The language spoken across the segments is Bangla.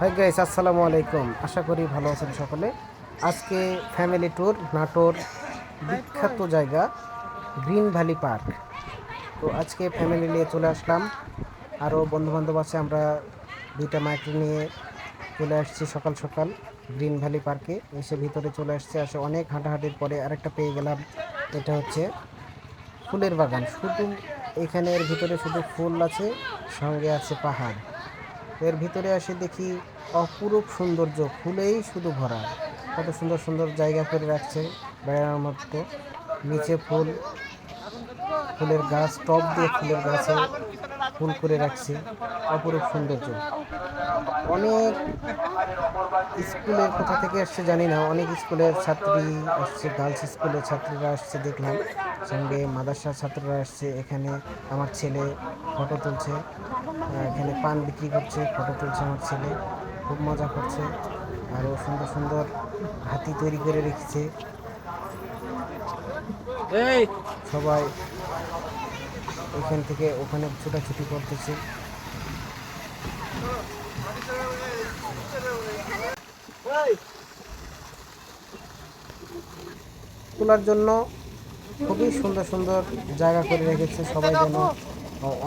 হাই গাইস আসসালামু আলাইকুম। আশা করি ভালো আছেন সকলে। আজকে ফ্যামিলি ট্যুর নাটোর বিখ্যাত জায়গা, গ্রিন ভ্যালি পার্ক। তো আজকে ফ্যামিলি নিয়ে চলে আসলাম। আরও বন্ধুবান্ধব আছে, আমরা দুইটা মাইক নিয়ে চলে আসছি সকাল সকাল গ্রিন ভ্যালি পার্কে। এসে ভিতরে চলে আসছে, আসে অনেক হাঁটাহাঁটির পরে আরেকটা পেয়ে গেলাম। এটা হচ্ছে ফুলের বাগান। শুধু এখানের ভিতরে শুধু ফুল আছে, সঙ্গে আছে পাহাড়। এর ভিতরে আসে দেখি অপরূপ সৌন্দর্য, ফুলেই শুধু ভরা। কত সুন্দর সুন্দর জায়গা করে রাখছে বেড়ানোর মতো নিচে ফুল ফুলের গাছ টব দিয়ে ফুলের গাছে ফুল করে রাখছে। অপরূপ সৌন্দর্য। অনেক স্কুলের কোথা থেকে আসছে জানি না। অনেক স্কুলের ছাত্রী আসছে গার্লস স্কুলের ছাত্রীরা আসছে দেখলাম। সঙ্গে মাদ্রাসার ছাত্ররা আসছে এখানে আমার ছেলে ফটো তুলছে। এখানে পান বিক্রি করছে ফটো তুলছে আমার ছেলে। খুব মজা করছে। আরও সুন্দর সুন্দর হাতি তৈরি করে রেখেছে। সবাই এখান থেকে ওখানে ছোটাছুটি করতেছে। তোলার জন্য খুবই সুন্দর সুন্দর জায়গা করে রেখেছে সবাই যেন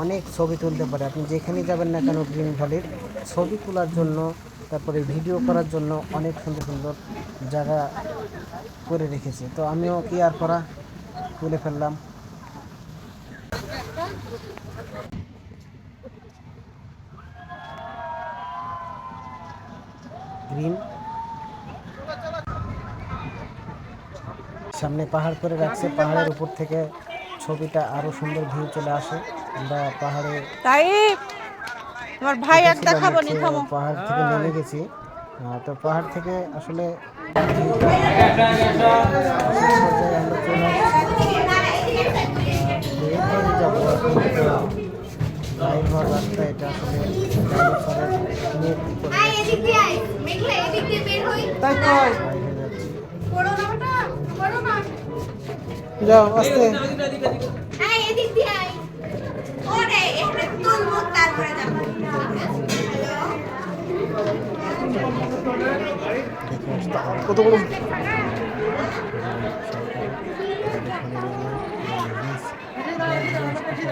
অনেক ছবি তুলতে পারে। আপনি যেখানেই যাবেন না কেন গ্রিন ভ্যালির, ছবি তোলার জন্য, তারপরে ভিডিও করার জন্য অনেক সুন্দর সুন্দর জায়গা করে রেখেছে। তো আমিও কি আর করা, তুলে ফেললাম। গ্রিন। সামনে পাহাড় করে রাখছে পাহাড়ের উপর থেকে ছবিটা আরও সুন্দর ভিউ চলে আসে। আমরা পাহাড়ে তাই তোমার ভাই এক দেখাবো নি থামো। পাহাড় থেকে নেমে গেছি। তো পাহাড় থেকে আসলে আমরা চলে আসছি মেঘলা এদিক দিয়ে বের হই। তাই কয়? যাও আস্তে। যাব। কত বড়?